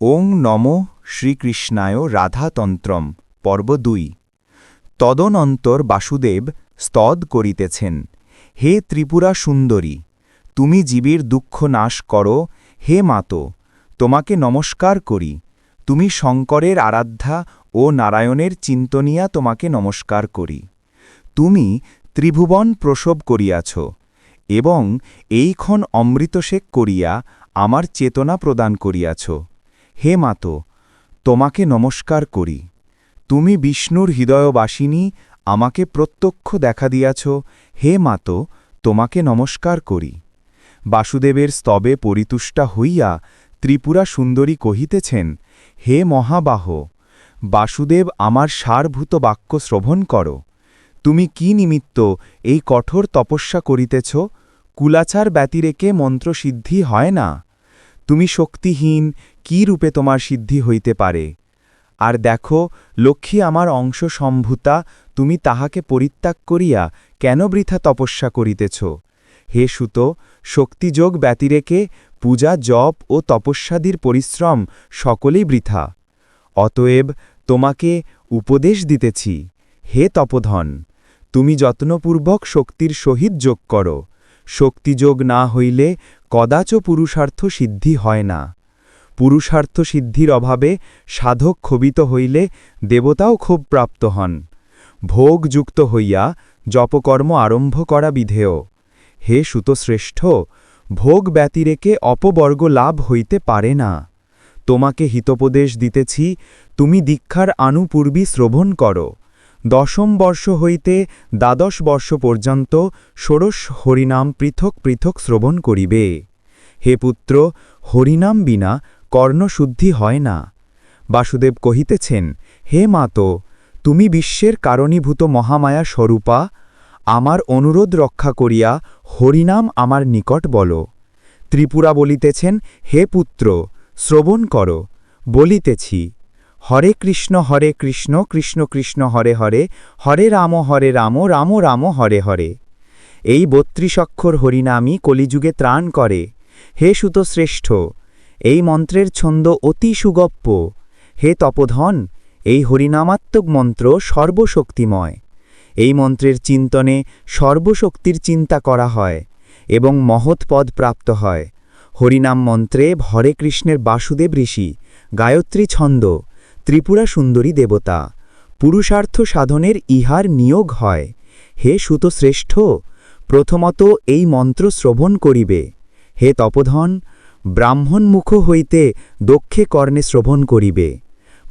ওং নম শ্রীকৃষ্ণায় রাধাতন্ত্রম, পর্ব দুই। তদনন্তর বাসুদেব স্তদ করিতেছেন, হে ত্রিপুরা সুন্দরী, তুমি জীবের দুঃখ নাশ করো, হে মাতো, তোমাকে নমস্কার করি, তুমি শঙ্করের আরাধ্যা ও নারায়ণের চিন্তনিয়া তোমাকে নমস্কার করি। তুমি ত্রিভুবন প্রসব করিয়াছ এবং এইক্ষণ অমৃতশেক করিয়া আমার চেতনা প্রদান করিয়াছ। হে মাতো তোমাকে নমস্কার করি। তুমি বিষ্ণুর হৃদয়বাসিনী, আমাকে প্রত্যক্ষ দেখা দিয়াছ। হে মাতো তোমাকে নমস্কার করি। বাসুদেবের স্তবে পরিতুষ্টা হইয়া ত্রিপুরা সুন্দরী কহিতেছেন, হে মহাবাহ, বাসুদেব আমার সারভূত বাক্য শ্রবণ কর। তুমি কি নিমিত্ত এই কঠোর তপস্যা করিতেছ? কুলাচার ব্যতিরেকে মন্ত্রসিদ্ধি হয় না? তুমি শক্তিহীন, কি রূপে তোমার সিদ্ধি হইতে পারে? আর দেখো, লক্ষ্মী আমার অংশ সম্ভূতা, তুমি তাহাকে পরিত্যাগ করিয়া কেন বৃথা তপস্যা করিতেছ? হে সুত, শক্তিযোগ ব্যতিরেকে পূজা, জপ ও তপস্যাদির পরিশ্রম সকলেই বৃথা। অতএব তোমাকে উপদেশ দিতেছি, হে তপধন, তুমি যত্নপূর্বক শক্তির সহিত যোগ করো। শক্তিযোগ না হইলে কদাচ পুরুষার্থ সিদ্ধি হয় না। পুরুষার্থ সিদ্ধির অভাবে সাধক ক্ষোভিত হইলে দেবতাও ক্ষোভ প্রাপ্ত হন। ভোগযুক্ত হইয়া জপকর্ম আরম্ভ করা বিধেয়। হে সুতশ্রেষ্ঠ, ভোগ ব্যতিরেকে অপবর্গ লাভ হইতে পারে না। তোমাকে হিতোপদেশ দিতেছি, তুমি দীক্ষার আনুপূর্বী শ্রবণ করো। দশম বর্ষ হইতে দ্বাদশ বর্ষ পর্যন্ত ষোড়শ হরিনাম পৃথক পৃথক শ্রবণ করিবে। হে পুত্র, হরিনাম বিনা কর্ণশুদ্ধি হয় না। বাসুদেব কহিতেছেন, হে মাতো তুমি বিশ্বের কারণীভূত মহামায়া স্বরূপা, আমার অনুরোধ রক্ষা করিয়া হরিনাম আমার নিকট বল। ত্রিপুরা বলিতেছেন, হে পুত্র, শ্রবণ কর। বলিতেছি হরে কৃষ্ণ হরে কৃষ্ণ কৃষ্ণ কৃষ্ণ, হরে হরে হরে রাম হরে রাম রাম রাম, হরে হরে। এই বত্রিশ অক্ষর হরিনামই কলিযুগে ত্রাণ করে। হে সুতশ্রেষ্ঠ, এই মন্ত্রের ছন্দ অতি সুগপ্য হে তপধন, এই হরিনামাত্মক মন্ত্র সর্বশক্তিময়। এই মন্ত্রের চিন্তনে সর্বশক্তির চিন্তা করা হয় এবং মহৎ পদ প্রাপ্ত হয়। হরিনাম মন্ত্রে হরে কৃষ্ণের বাসুদেব ঋষি, গায়ত্রী ছন্দ। ত্রিপুরা সুন্দরী দেবতা, পুরুষার্থ সাধনের ইহার নিয়োগ হয়। হে সুতশ্রেষ্ঠ, প্রথমত এই মন্ত্র শ্রবণ করিবে। হে তপধন, ব্রাহ্মণমুখ হইতে দক্ষে কর্ণে শ্রবণ করিবে।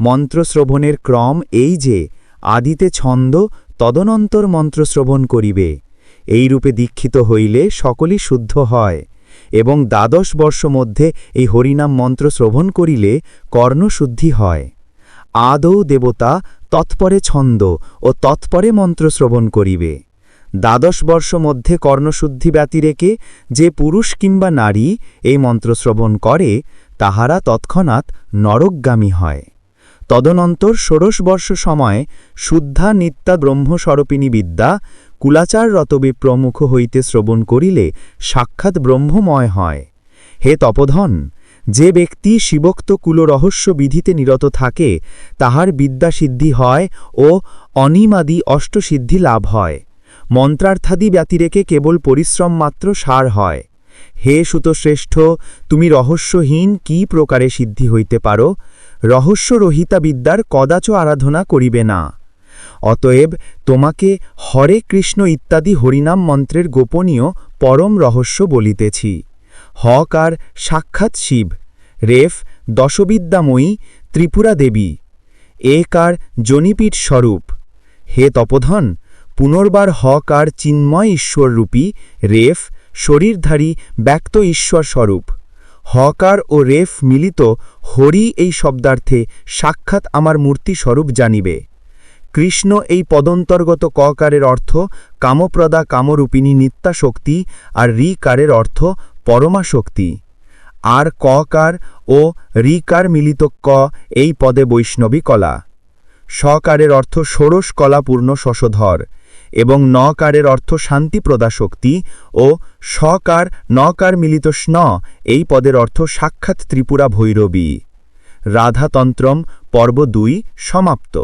মন্ত্র শ্রবণের ক্রম এই যে, আদিতে ছন্দ তদনন্তর মন্ত্র শ্রবণ করিবে। এই রূপে দীক্ষিত হইলে সকলই শুদ্ধ হয় এবং দ্বাদশ বর্ষ মধ্যে এই হরিনাম মন্ত্র শ্রবণ করিলে কর্ণশুদ্ধি হয়। আদৌ দেবতা তৎপরে ছন্দ ও তৎপরে মন্ত্র শ্রবণ করিবে। দ্বাদশ বর্ষ মধ্যে কর্ণশুদ্ধি ব্যতিরেকে যে পুরুষ কিংবা নারী এই মন্ত্র শ্রবণ করে, তাহারা তৎক্ষণাৎ নরকগামী হয়। তদনন্তর ষোড়শ বর্ষ সময় শুদ্ধা নিত্যা ব্রহ্মস্বরূপিণী বিদ্যা কুলাচাররত বিপ্রমুখ হইতে শ্রবণ করিলে সাক্ষাৎ ব্রহ্মময় হয়। হে তপধন যে ব্যক্তি শিবোক্ত কুলরহস্য বিধিতে নিরত থাকে, তাহার বিদ্যাসিদ্ধি হয় ও অনিমাদি অষ্টসিদ্ধি লাভ হয়। মন্ত্রার্থাদি ব্যতিরেকে কেবল পরিশ্রম মাত্র সার হয়। হে সুতশ্রেষ্ঠ, তুমি রহস্যহীন কি প্রকারে সিদ্ধি হইতে পারো? রহস্যরহিতা বিদ্যার কদাচ আরাধনা করিবে না। অতএব তোমাকে হরে কৃষ্ণ ইত্যাদি হরিনাম মন্ত্রের গোপনীয় পরম রহস্য বলিতেছি। হকার সাক্ষাৎ শিব। রেফ, দশবিদ্যাময়ী, ত্রিপুরা দেবী। একার জনিপীঠ স্বরূপ। হে তপধন, পুনর্বার হকার চিন্ময় ঈশ্বররূপী রেফ, শরীরধারী ব্যক্ত ঈশ্বর স্বরূপ। হকার ও রেফ মিলিত হরি এই শব্দার্থে সাক্ষাৎ আমার মূর্তি স্বরূপ জানিবে। কৃষ্ণ এই পদন্তর্গত ককারের অর্থ কামপ্রদা কামরূপিণী নিত্যাশক্তি আর রিকারের অর্থ পরমা শক্তি আর ককার ও রিকার মিলিত ক এই পদে বৈষ্ণবী কলা। সকারের অর্থ ষোড়শ কলাপূর্ণ শশধর এবং নকারের অর্থ শান্তিপ্রদা শক্তি ও সকার নকার মিলিত স্ন এই পদের অর্থ সাক্ষাৎ ত্রিপুরা ভৈরবী। রাধাতন্ত্রম পর্ব দুই সমাপ্ত।